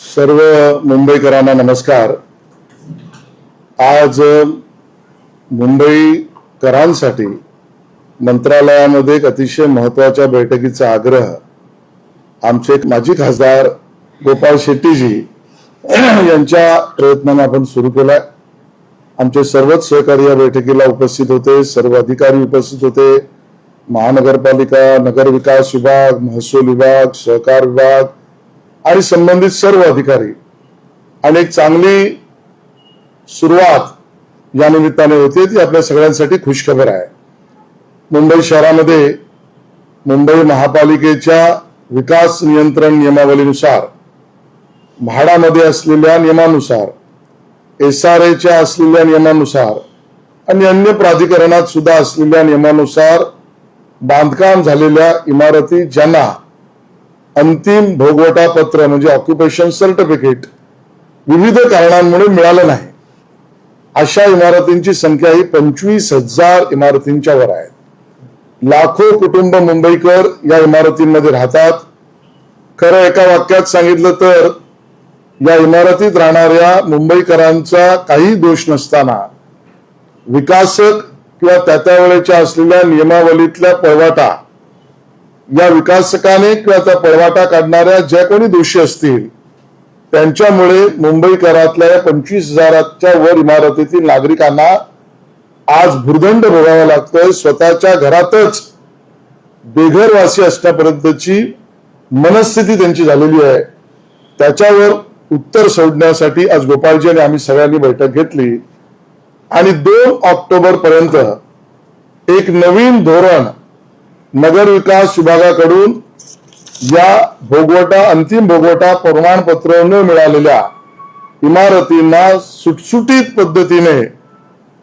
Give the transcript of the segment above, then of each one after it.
सर्व मुंबईकरांना नमस्कार. आज मुंबईकरांसाठी मंत्रालयामध्ये एक अतिशय महत्त्वाच्या बैठकीचा आग्रह आमचे एक माजी खासदार गोपाळ शेट्टीजी यांच्या प्रयत्नाने आपण सुरू केलाय. आमचे सर्वच सहकारी या बैठकीला उपस्थित होते सर्व अधिकारी उपस्थित होते. महानगरपालिका नगर विकास विभाग महसूल विभाग सहकार विभाग आणि संबंधित सर्व अधिकारी. आणि एक चांगली सुरुवात या निमित्ताने होते ती आपल्या सगळ्यांसाठी खुशखबर आहे. मुंबई शहरामध्ये मुंबई महापालिकेच्या विकास नियंत्रण नियमावलीनुसार म्हाडामध्ये असलेल्या नियमानुसार एस आर एच्या असलेल्या नियमानुसार आणि अन्य प्राधिकरणात सुद्धा असलेल्या नियमानुसार बांधकाम झालेल्या इमारती ज्यांना अंतिम भोगवटा पत्र म्हणजे ऑक्युपेशन सर्टिफिकेट विविध कारणांमुळे मिळालं नाही. अशा इमारतींची संख्या ही पंचवीस हजार इमारतींच्या वर आहे. लाखो कुटुंब मुंबईकर या इमारतींमध्ये राहतात. खरं एका वाक्यात सांगितलं तर या इमारतीत राहणाऱ्या मुंबईकरांचा काही दोष नसताना विकासक किंवा त्या त्या वेळेच्या असलेल्या नियमावलीतल्या पळवाटा या विकासकाने किंवा त्या पळवाटा काढणाऱ्या ज्या कोणी दोषी असतील त्यांच्यामुळे मुंबईकरातल्या या पंचवीस हजाराच्या वर इमारतीतील नागरिकांना आज भुर्दंड भोगावा लागतोय. स्वतःच्या घरातच बेघरवासी असण्यापर्यंतची मनस्थिती त्यांची झालेली आहे. त्याच्यावर उत्तर सोडण्यासाठी आज गोपाळजी आणि आम्ही सगळ्यांनी बैठक घेतली. आणि दोन ऑक्टोबर पर्यंत एक नवीन धोरण नगर विकास विभागाकडून या भोगवटा अंतिम भोगवटा प्रमाणपत्र न मिळालेल्या इमारतींना सुटसुटीत पद्धतीने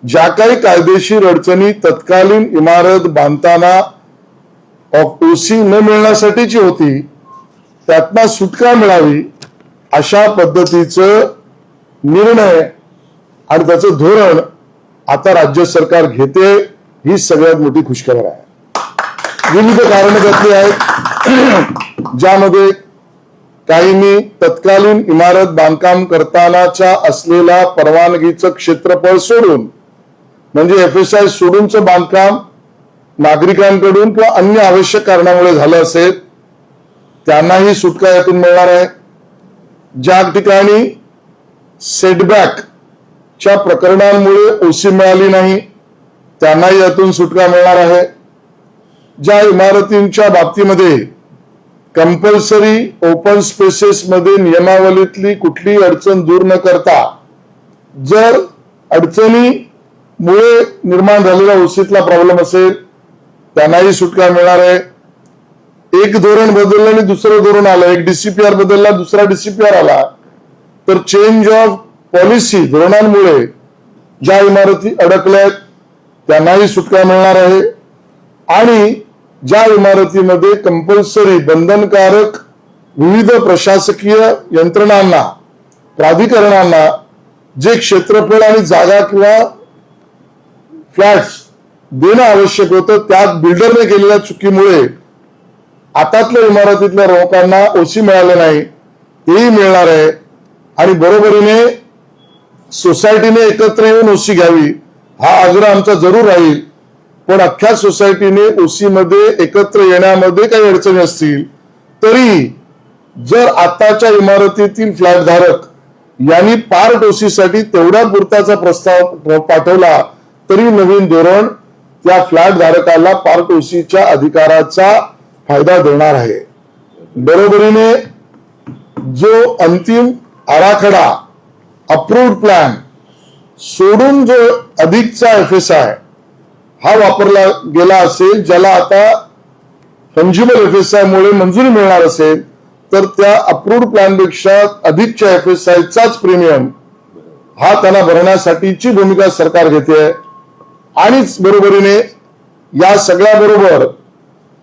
ज्या काही कायदेशीर अडचणी तत्कालीन इमारत बांधताना ओसी न मिळण्यासाठीची होती त्यातनं सुटका मिळावी अशा पद्धतीचं निर्णय आणि त्याचं धोरण आता राज्य सरकार घेते ही सगळ्यात मोठी खुशखबर आहे. विविध कारण त्यातली आहेत. ज्यामध्ये काहींनी तत्कालीन इमारत बांधकाम करतानाच्या असलेला परवानगीचं क्षेत्रफळ सोडून म्हणजे एफ एस आय सोडूनचं बांधकाम नागरिकांकडून किंवा अन्य आवश्यक कारणामुळे झालं असेल त्यांनाही सुटका यातून मिळणार आहे. ज्या ठिकाणी सेटबॅकच्या प्रकरणांमुळे ओसी मिळाली नाही त्यांनाही यातून सुटका मिळणार आहे. ज्या इमारतींच्या बाबतीमध्ये कंपल्सरी ओपन स्पेसेस मध्ये नियमावलीतली कुठली अडचण दूर न करता जर अडचणीमुळे निर्माण झालेला ओसीतला प्रॉब्लेम असेल त्यांनाही सुटका मिळणार आहे. एक धोरण बदललं आणि दुसरं धोरण आलं एक डीसीपीआर बदलला दुसरा डीसीपीआर आला तर चेंज ऑफ पॉलिसी धोरणांमुळे ज्या इमारती अडकल्या आहेत त्यांनाही सुटका मिळणार आहे. आणि ज्या इमारतीमध्ये कंपल्सरी बंधनकारक विविध प्रशासकीय यंत्रणांना प्राधिकरणांना जे क्षेत्रफळ आणि जागा किंवा फ्लॅट्स देणं आवश्यक होतं त्यात बिल्डरने केलेल्या चुकीमुळे आतातल्या इमारतीतल्या लोकांना ओसी मिळालं नाही तेही मिळणार आहे आणि बरोबरीने सोसायटीने एकत्र येऊन ओसी घ्यावी हा आग्रह आमचा जरूर राहील. पण अख्ख्या सोसायटीने ओसी मध्ये एकत्र येण्यामध्ये काही अडचणी असतील तरी जर आताच्या इमारतीतील फ्लॅट धारक यांनी पार्ट ओसीसाठी तेवढ्या पुरताचा प्रस्ताव पाठवला तरी नवीन धोरण त्या फ्लॅट धारकाला पार्ट ओसीच्या अधिकाराचा फायदा देणार आहे. बरोबरीने जो अंतिम आराखडा अप्रूव्ड प्लॅन सोडून जो अधिकचा एफ एस आय हा वापरला गेला असेल ज्याला आता फंजिबल एफ एस आय मुळे मंजुरी मिळणार असेल तर त्या अप्रूव्ड प्लॅनपेक्षा अधिकच्या एफ एस आयचाच प्रीमियम हा त्यांना भरण्यासाठीची भूमिका सरकार घेते. आणिच बरोबरीने या सगळ्या बरोबर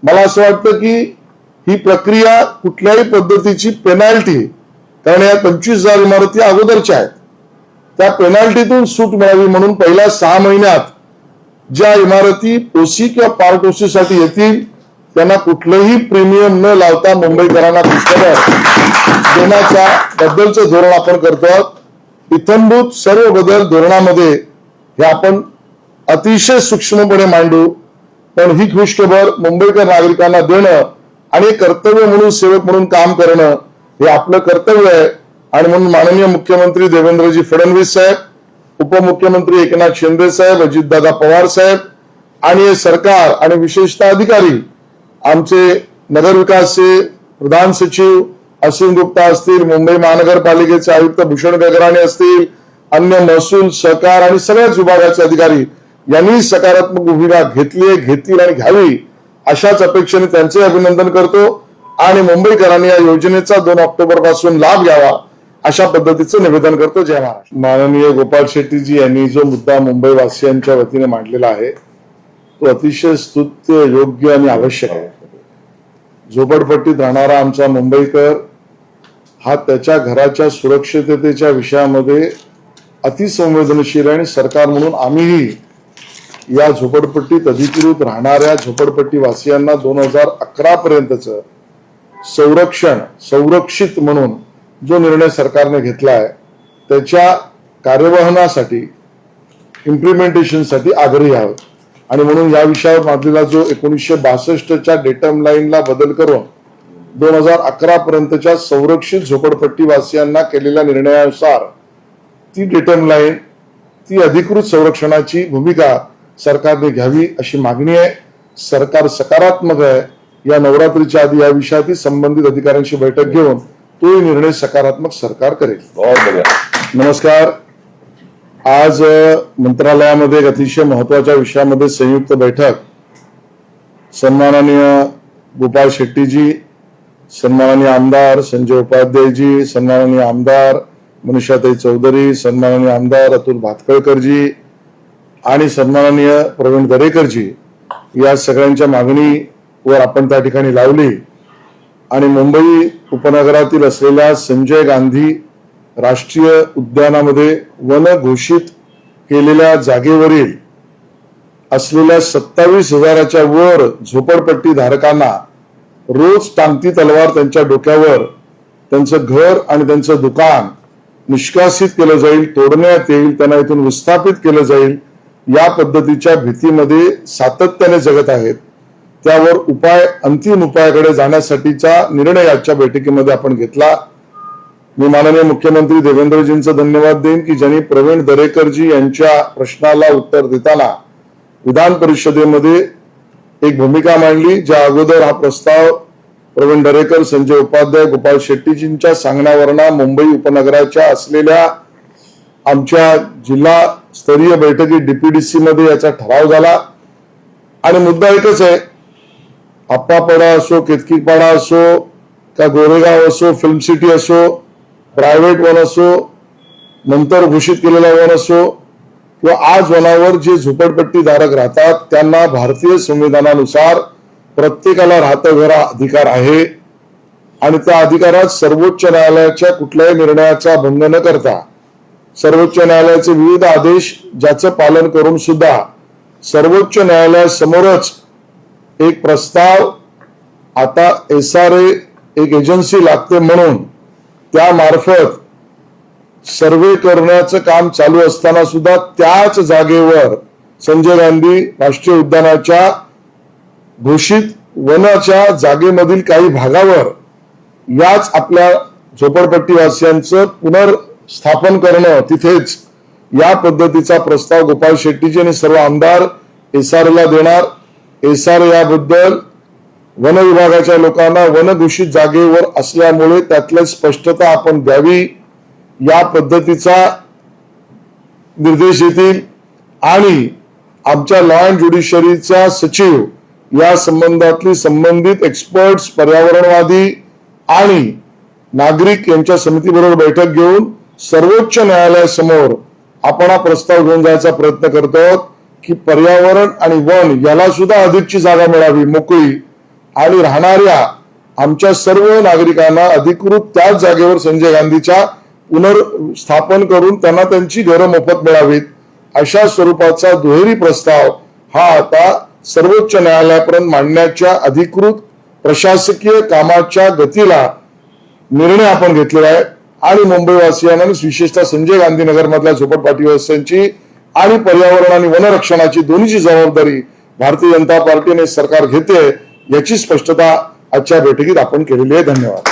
मला असं वाटतं की ही प्रक्रिया कुठल्याही पद्धतीची पेनाल्टी कारण या पंचवीस हजार इमारती अगोदरच्या आहेत. त्या पेनाल्टीतून सूट मिळावी म्हणून पहिल्या सहा महिन्यात ज्या इमारती ओसी किंवा पार्ट ओसी साठी येतील त्यांना कुठलंही प्रीमियम न लावता मुंबईकरांना पुष्कळ देण्याच्या बद्दलचं धोरण आपण करतो आहोत. इथंभूत सर्व बदल धोरणामध्ये हे आपण अतिशय सूक्ष्मपणे मांडू. पण ही खुशखबर मुंबईकर नागरिकांना देणं आणि कर्तव्य म्हणून सेवक म्हणून काम करणं हे आपलं कर्तव्य आहे. आणि म्हणून माननीय मुख्यमंत्री देवेंद्रजी फडणवीस साहेब उपमुख्यमंत्री एकनाथ शिंदे साहेब अजितदादा पवार साहेब आणि हे सरकार आणि विशेषतः अधिकारी आमचे नगरविकासचे प्रधान सचिव असीम गुप्ता असतील मुंबई महानगरपालिकेचे आयुक्त भूषण गगराणे असतील अन्य महसूल सहकार आणि सगळ्याच विभागाचे अधिकारी यांनी सकारात्मक भूमिका घेतली घेतील आणि घ्यावी अशाच अपेक्षेने त्यांचे अभिनंदन करतो. आणि मुंबईकरांनी या योजनेचा दोन ऑक्टोबरपासून लाभ घ्यावा अशा पद्धतीचं निवेदन करतो. जय महाराष्ट्र. माननीय गोपाळ शेट्टीजी यांनी जो मुद्दा मुंबईवासियांच्या वतीने मांडलेला आहे तो अतिशय स्तुत्य योग्य आणि आवश्यक आहे. झोपडपट्टीत राहणारा आमचा मुंबईकर हा त्याच्या घराच्या सुरक्षिततेच्या विषयामध्ये अतिसंवेदनशील आणि सरकार म्हणून आम्हीही या झोपडपट्टीत अधिकृत राहणाऱ्या झोपडपट्टीवासियांना दोन हजार अकरा पर्यंतचं संरक्षण संरक्षित म्हणून जो निर्णय सरकारने घेतला आहे त्याच्या कार्यवहनासाठी इम्प्लिमेंटेशनसाठी आग्रही आहोत. आणि म्हणून या विषयावर मांडलेला जो एकोणीसशे बासष्टच्या डेटम लाईनला बदल करून दोन हजार अकरा पर्यंतच्या संरक्षित झोपडपट्टीवासियांना केलेल्या निर्णयानुसार ती डेटम लाईन ती अधिकृत संरक्षणाची भूमिका सरकारने घ्यावी अशी मागणी आहे. सरकार सकारात्मक आहे. या नवरात्रीच्या आधी या विषयातील संबंधित अधिकाऱ्यांशी बैठक घेऊन तोही निर्णय सकारात्मक सरकार करेल. नमस्कार. आज मंत्रालयामध्ये एक अतिशय महत्त्वाच्या विषयामध्ये संयुक्त बैठक. सन्माननीय गोपाळ शेट्टीजी सन्माननीय आमदार संजय उपाध्यायजी सन्माननीय आमदार मनीषाताई चौधरी सन्माननीय आमदार अतुल भातखळकरजी आणि सन्माननीय प्रवीण दरेकरजी या सगळ्यांच्या मागणीवर आपण त्या ठिकाणी लावली. आणि मुंबई उपनगरातील असलेल्या संजय गांधी राष्ट्रीय उद्यानामध्ये वन घोषित केलेल्या जागेवरील असलेल्या सत्तावीस हजाराच्या वर झोपडपट्टी धारकांना रोज टांगती तलवार त्यांच्या डोक्यावर त्यांचं घर आणि त्यांचं दुकान निष्कासित केलं जाईल तोडण्यात येईल त्यांना इथून विस्थापित केलं जाईल या पद्धतीच्या भीतीमध्ये सातत्याने जगत आहेत. त्यावर उपाय अंतिम उपायाकडे जाण्यासाठीचा निर्णय आजच्या बैठकीमध्ये आपण घेतला. मी माननीय मुख्यमंत्री देवेंद्रजींचं धन्यवाद देईन की ज्यांनी प्रवीण दरेकरजी यांच्या प्रश्नाला उत्तर देताना विधान परिषदेमध्ये एक भूमिका मांडली. ज्या अगोदर हा प्रस्ताव प्रवीण दरेकर संजय उपाध्याय गोपाल शेट्टीजींच्या सांगण्यावरना मुंबई उपनगराच्या असलेल्या आमच्या जिल्हा स्तरीय बैठकीत डीपीडीसी मध्ये याचा ठराव झाला. आणि मुद्दा एकच आहे आप्पापाडा असो केतकीपाडा असो का गोरेगाव असो फिल्म सिटी असो प्रायव्हेट वन असो नंतर घोषित केलेला वन असो किंवा आज वनावर जे झोपडपट्टी धारक राहतात त्यांना भारतीय संविधानानुसार प्रत्येकाला राहतं घरा अधिकार आहे. आणि त्या अधिकारात सर्वोच्च न्यायालयाच्या कुठल्याही निर्णयाचा भंग न करता सर्वोच्च न्यायालयाचे विविध आदेश ज्याचं पालन करून सुद्धा सर्वोच्च न्यायालयासमोरच एक प्रस्ताव आता एस आर ए एक एजन्सी लागते म्हणून त्यामार्फत सर्वे करण्याचं काम चालू असताना सुद्धा त्याच जागेवर संजय गांधी राष्ट्रीय उद्यानाच्या घोषित वनाच्या जागेमधील काही भागावर याच आपल्या झोपडपट्टीवासियांचं पुनर्स्थापन करणं तिथेच या पद्धतीचा प्रस्ताव गोपाळ शेट्टीजी आणि सर्व आमदार एस आर ला देणार. एस आर याबद्दल वन विभागाच्या लोकांना वनघोषित जागेवर असल्यामुळे त्यातल्या स्पष्टता आपण द्यावी. या पद्धतीचा निर्देश येतील आणि आमच्या लॉ अँड ज्युडिशरीचा सचिव या संबंधातली संबंधित एक्सपर्ट्स पर्यावरणवादी आणि नागरिक यांच्या समितीबरोबर बैठक घेऊन सर्वोच्च न्यायालयासमोर आपण हा प्रस्ताव घेऊन जायचा प्रयत्न करतो आहोत. की पर्यावरण आणि वन याला सुद्धा अधिकची जागा मिळावी मोकळी. आणि राहणाऱ्या आमच्या सर्व नागरिकांना अधिकृत त्याच जागेवर संजय गांधीच्या पुनर्स्थापन करून त्यांना त्यांची घरं मोफत मिळावीत अशा स्वरूपाचा दुहेरी प्रस्ताव हा आता सर्वोच्च न्यायालयापर्यंत मांडण्याच्या अधिकृत प्रशासकीय कामाच्या गतीला निर्णय आपण घेतलेला आहे. आणि मुंबईवासियांना विशेषतः संजय गांधी झोपडपाटी मधल्या झोपडपाटीवासियांची आणि पर्यावरण आणि वनरक्षणाची दोन्हीची जबाबदारी भारतीय जनता पार्टीने सरकार घेते याची स्पष्टता आजच्या बैठकीत आपण केलेली आहे. धन्यवाद.